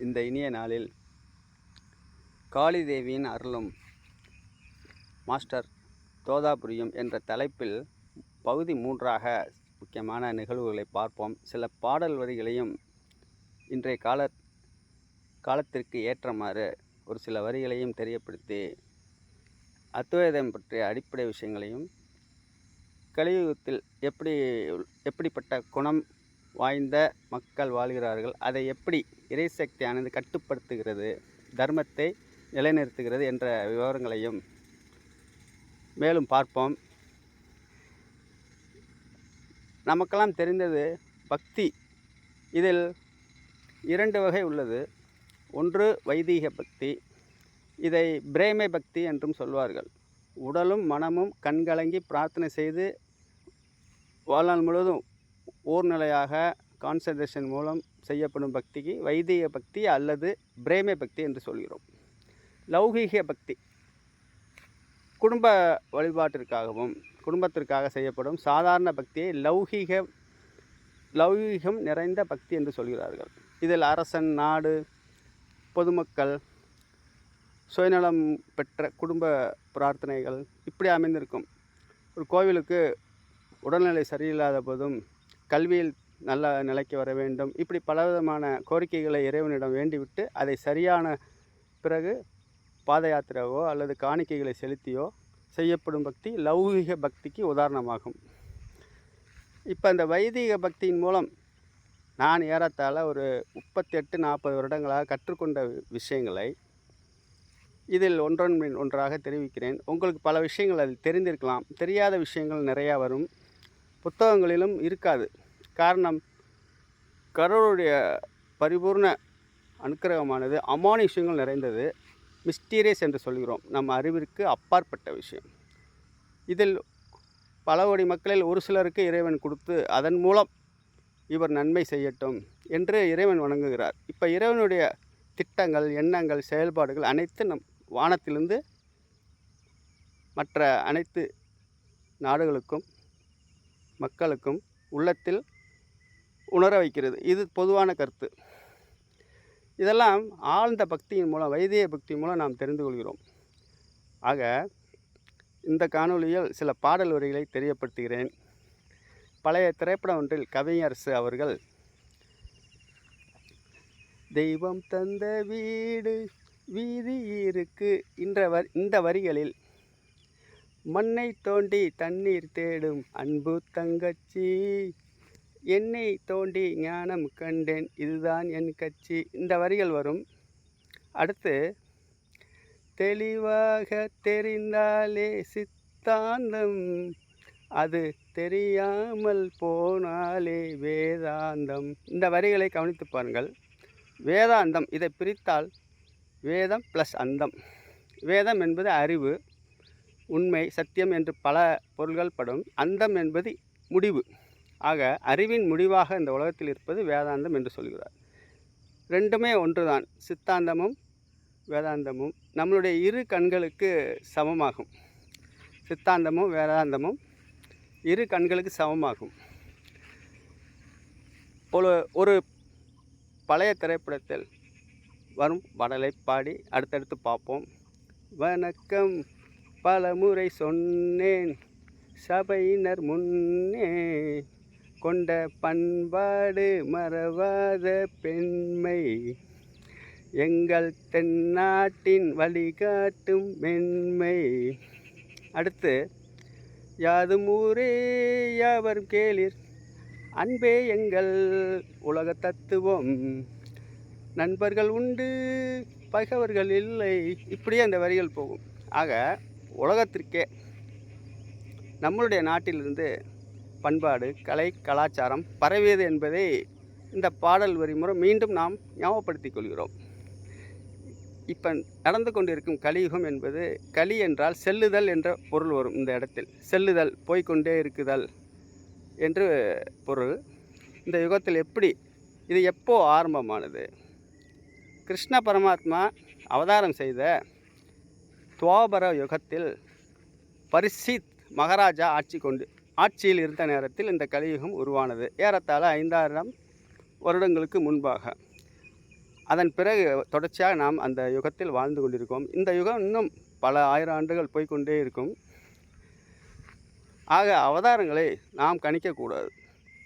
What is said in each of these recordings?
இந்த இனிய நாளில் காளி தேவியின் அருளும் மாஸ்டர் தோதாபுரியும் என்ற தலைப்பில் பகுதி மூன்றாக முக்கியமான நிகழ்வுகளை பார்ப்போம். சில பாடல் வரிகளையும் இன்றைய கால காலத்திற்கு ஏற்றமாறு ஒரு சில வரிகளையும் தெரியப்படுத்தி அத்வைதம் பற்றிய அடிப்படை விஷயங்களையும் கலியுகத்தில் எப்படி எப்படிப்பட்ட குணம் வாய்ந்த மக்கள் வாழ்கிறார்கள். அதை எப்படி இறைசக்தியானது கட்டுப்படுத்துகிறது தர்மத்தை நிலைநிறுத்துகிறது என்ற விவரங்களையும் மேலும் பார்ப்போம். நமக்கெல்லாம் தெரிந்தது பக்தி. இதில் இரண்டு வகை உள்ளது. ஒன்று வைதீக பக்தி. இதை பிரேமை பக்தி என்றும் சொல்வார்கள். உடலும் மனமும் கண்கலங்கி பிரார்த்தனை செய்து வாழ்நாள் முழுவதும் ஊர்நிலையாக கான்சன்ட்ரேஷன் மூலம் செய்யப்படும் பக்திக்கு வைதிக பக்தி அல்லது பிரேமை பக்தி என்று சொல்கிறோம். லௌகீக பக்தி. குடும்ப வழிபாட்டிற்காகவும் குடும்பத்திற்காக செய்யப்படும் சாதாரண பக்தியை லௌகீக லௌகீகம் நிறைந்த பக்தி என்று சொல்கிறார்கள். இதில் அரசன் நாடு பொதுமக்கள் சுயநலம் பெற்ற குடும்ப பிரார்த்தனைகள் இப்படி அமைந்திருக்கும். ஒரு கோவிலுக்கு உடல்நிலை சரியில்லாத போதும் கல்வியில் நல்ல நிலைக்கு வர வேண்டும். இப்படி பலவிதமான கோரிக்கைகளை இறைவனிடம் வேண்டிவிட்டு அதை சரியான பிறகு பாத யாத்திராவோ அல்லது காணிக்கைகளை செலுத்தியோ செய்யப்படும் பக்தி லௌகிக பக்திக்கு உதாரணமாகும். இப்போ அந்த வைதிக பக்தியின் மூலம் நான் ஏறத்தாழ ஒரு முப்பத்தெட்டு நாற்பது வருடங்களாக கற்றுக்கொண்ட விஷயங்களை இதில் ஒன்றன் ஒன்றாக தெரிவிக்கிறேன். உங்களுக்கு பல விஷயங்கள் அதில் தெரிந்திருக்கலாம். தெரியாத விஷயங்கள் நிறையா வரும். புத்தகங்களிலும் இருக்காது. காரணம் கடவுளுடைய பரிபூர்ண அனுக்கிரகமானது அமானுஷ்யங்கள் நிறைந்தது. மிஸ்டீரியஸ் என்று சொல்கிறோம். நம் அறிவிற்கு அப்பாற்பட்ட விஷயம். இதில் பல கோடி மக்களில் ஒரு சிலருக்கு இறைவன் கொடுத்து அதன் மூலம் இவர் நன்மை செய்யட்டும் என்று இறைவன் வணங்குகிறார். இப்போ இறைவனுடைய திட்டங்கள் எண்ணங்கள் செயல்பாடுகள் அனைத்து நம் வானத்திலிருந்து மற்ற அனைத்து நாடுகளுக்கும் மக்களுக்கும் உள்ளத்தில் உணர வைக்கிறது. இது பொதுவான கருத்து. இதெல்லாம் ஆழ்ந்த பக்தியின் மூலம் வைத்திய பக்தி மூலம் நாம் தெரிந்து கொள்கிறோம். ஆக இந்த காணொளியில் சில பாடல் வரிகளை தெரியப்படுத்துகிறேன். பழைய திரைப்படம் ஒன்றில் கவிஞரசு அவர்கள் தெய்வம் தந்த வீடு வீதி இருக்கு என்ற வரி இந்த வரிகளில் மண்ணை தோண்டி தண்ணீர் தேடும் அன்பு தங்கச்சி. என்னை தோண்டி ஞானம் கண்டேன் இதுதான் என் கட்சி. இந்த வரிகள் வரும். அடுத்து தெளிவாக தெரிந்தாலே சித்தாந்தம் அது தெரியாமல் போனாலே வேதாந்தம். இந்த வரிகளை கவனித்து பாருங்கள். வேதாந்தம் இதை பிரித்தால் வேதம் ப்ளஸ் அந்தம். வேதம் என்பது அறிவு. உண்மை சத்தியம் என்று பல பொருள்கள் படும். அந்தம் என்பது முடிவு. ஆக அறிவின் முடிவாக இந்த உலகத்தில் இருப்பது வேதாந்தம் என்று சொல்கிறார். ரெண்டுமே ஒன்றுதான். சித்தாந்தமும் வேதாந்தமும். நம்மளுடைய இரு கண்களுக்கு சமமாகும். சித்தாந்தமும் வேதாந்தமும் இரு கண்களுக்கு சமமாகும். ஒரு ஒரு பழைய திரைப்படத்தில் வரும் பாடலை பாடி அடுத்தடுத்து பார்ப்போம். வணக்கம். பல முறை சொன்னேன் சபையினர் முன்னே கொண்ட பண்பாடு மறவாத பெண்மை. எங்கள் தென்னாட்டின் வழிகாட்டும் மென்மை. அடுத்து யாதும் ஊரே யாவரும் கேளிர்? அன்பே எங்கள் உலக தத்துவம். நண்பர்கள் உண்டு பகைவர்கள் இல்லை. இப்படியே அந்த வரிகள் போகும். ஆக உலகத்திற்கே நம்மளுடைய நாட்டிலிருந்து பண்பாடு கலை கலாச்சாரம் பரவியது என்பதை இந்த பாடல் வரி மூலம் மீண்டும் நாம் ஞாபகப்படுத்திக் கொள்கிறோம். இப்போ நடந்து கொண்டிருக்கும் கலியுகம் என்பது கலி என்றால் செல்லுதல் என்ற பொருள் வரும் இந்த இடத்தில். செல்லுதல் போய்கொண்டே இருக்குதல் என்று பொருள். இந்த யுகத்தில் எப்படி இது எப்போ ஆரம்பமானது? கிருஷ்ண பரமாத்மா அவதாரம் செய்த துவாபர யுகத்தில் பரிசித் மகாராஜா ஆட்சி கொண்டு ஆட்சியில் இருந்த நேரத்தில் இந்த கலியுகம் உருவானது. ஏறத்தாழ ஐந்தாயிரம் வருடங்களுக்கு முன்பாக. அதன் பிறகு தொடர்ச்சியாக நாம் அந்த யுகத்தில் வாழ்ந்து கொண்டிருக்கோம். இந்த யுகம் இன்னும் பல ஆயிரம் ஆண்டுகள் போய்க்கொண்டே இருக்கும். ஆக அவதாரங்களை நாம் கணிக்கக்கூடாது.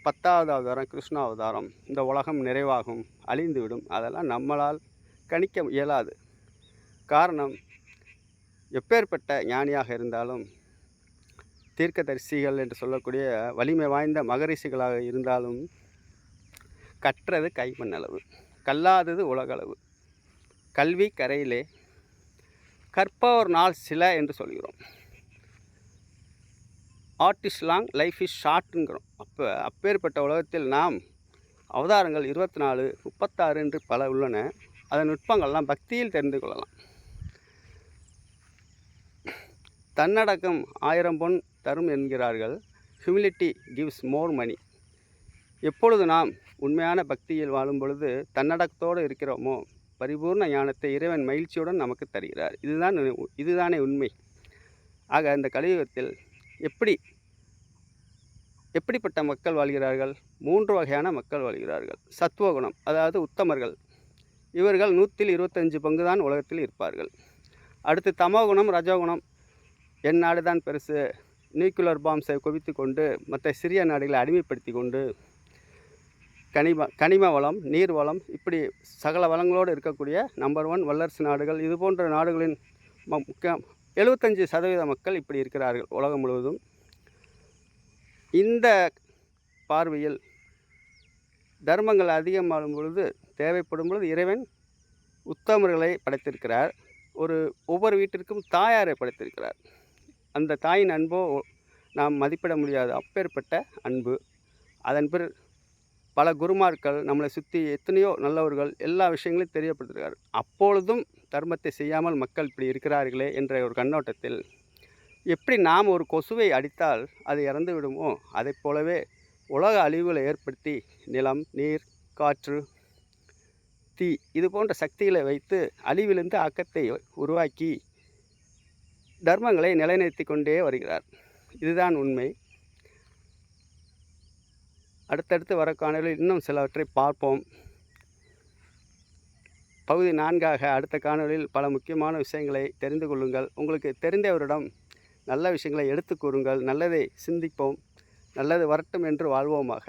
பத்தாவது அவதாரம் கிருஷ்ண அவதாரம் இந்த உலகம் நிறைவாகும் அழிந்துவிடும் அதெல்லாம் நம்மளால் கணிக்க இயலாது. காரணம் எப்பேற்பட்ட ஞானியாக இருந்தாலும் தீர்க்கதரிசிகள் என்று சொல்லக்கூடிய வலிமை வாய்ந்த மகரிஷிகளாக இருந்தாலும் கற்றது கைமண்ணளவு கல்லாதது உலகளவு. கல்வி கரையிலே கற்பவர் நாள் சில என்று சொல்கிறோம். Art is long life is ஷார்ட்டுங்கிறோம் அப்போ அப்பேற்பட்ட உலகத்தில் நாம் அவதாரங்கள் இருபத்தி நாலு முப்பத்தாறு என்று பல உள்ளன. அதன் நுட்பங்கள்லாம் பக்தியில் தெரிந்து கொள்ளலாம். தன்னடக்கம் ஆயிரம் பொன் தரும் என்கிறார்கள். ஹியூமிலிட்டி கிவ்ஸ் மோர் மணி எப்பொழுது நாம் உண்மையான பக்தியில் வாழும் பொழுது தன்னடக்கத்தோடு இருக்கிறோமோ பரிபூர்ண ஞானத்தை இறைவன் மகிழ்ச்சியுடன் நமக்கு தருகிறார். இதுதான் இதுதானே உண்மை. ஆக இந்த கலியுகத்தில் எப்படி எப்படிப்பட்ட மக்கள் வாழ்கிறார்கள்? மூன்று வகையான மக்கள் வாழ்கிறார்கள். சத்துவகுணம் அதாவது உத்தமர்கள். இவர்கள் நூற்றில் இருபத்தஞ்சு பங்கு தான் உலகத்தில் இருப்பார்கள். அடுத்து தமோகுணம் ரஜோகுணம் என் நாடு தான் பெருசு நியூக்ளியர் பாம்ஸை குவித்து கொண்டு மற்ற சிறிய நாடுகளை அடிமைப்படுத்தி கொண்டு கனிம கனிம வளம் நீர் வளம் இப்படி சகல வளங்களோடு இருக்கக்கூடிய நம்பர் ஒன் வல்லரசு நாடுகள் இது போன்ற நாடுகளின் முக்கிய எழுபத்தஞ்சு சதவீத மக்கள் இப்படி இருக்கிறார்கள் உலகம் முழுவதும். இந்த பார்வையில் தர்மங்கள் அதிகமாகும் பொழுது தேவைப்படும் பொழுது இறைவன் உத்தமர்களை படைத்திருக்கிறார். ஒரு ஒவ்வொரு வீட்டிற்கும் தாயாரை படைத்திருக்கிறார். அந்த தாயின் அன்போ நாம் மதிப்பிட முடியாது. அப்பேற்பட்ட அன்பு. அதன் பிற பல குருமார்கள் நம்மளை சுற்றி எத்தனையோ நல்லவர்கள் எல்லா விஷயங்களையும் தெரியப்படுத்துகிறார் அப்பொழுதும் தர்மத்தை செய்யாமல் மக்கள் இப்படி இருக்கிறார்களே என்ற ஒரு கண்ணோட்டத்தில் எப்படி நாம் ஒரு கொசுவை அடித்தால் அது இறந்து விடுமோ? அதைப் போலவே உலக அழிவுகளை ஏற்படுத்தி நிலம் நீர் காற்று தீ இது போன்ற சக்திகளை வைத்து அழிவிலிருந்து ஆக்கத்தை உருவாக்கி தர்மங்களை நிலைநிறுத்தி கொண்டே வருகிறார். இதுதான் உண்மை. அடுத்தடுத்து வர காணொலியில் இன்னும் சிலவற்றை பார்ப்போம். பகுதி நான்காக அடுத்த காணொலியில் பல முக்கியமான விஷயங்களை தெரிந்து கொள்ளுங்கள். உங்களுக்கு தெரிந்தவரிடம் நல்ல விஷயங்களை எடுத்து கூறுங்கள். நல்லதை சிந்திப்போம். நல்லது வரட்டும் என்று வாழ்வோமாக.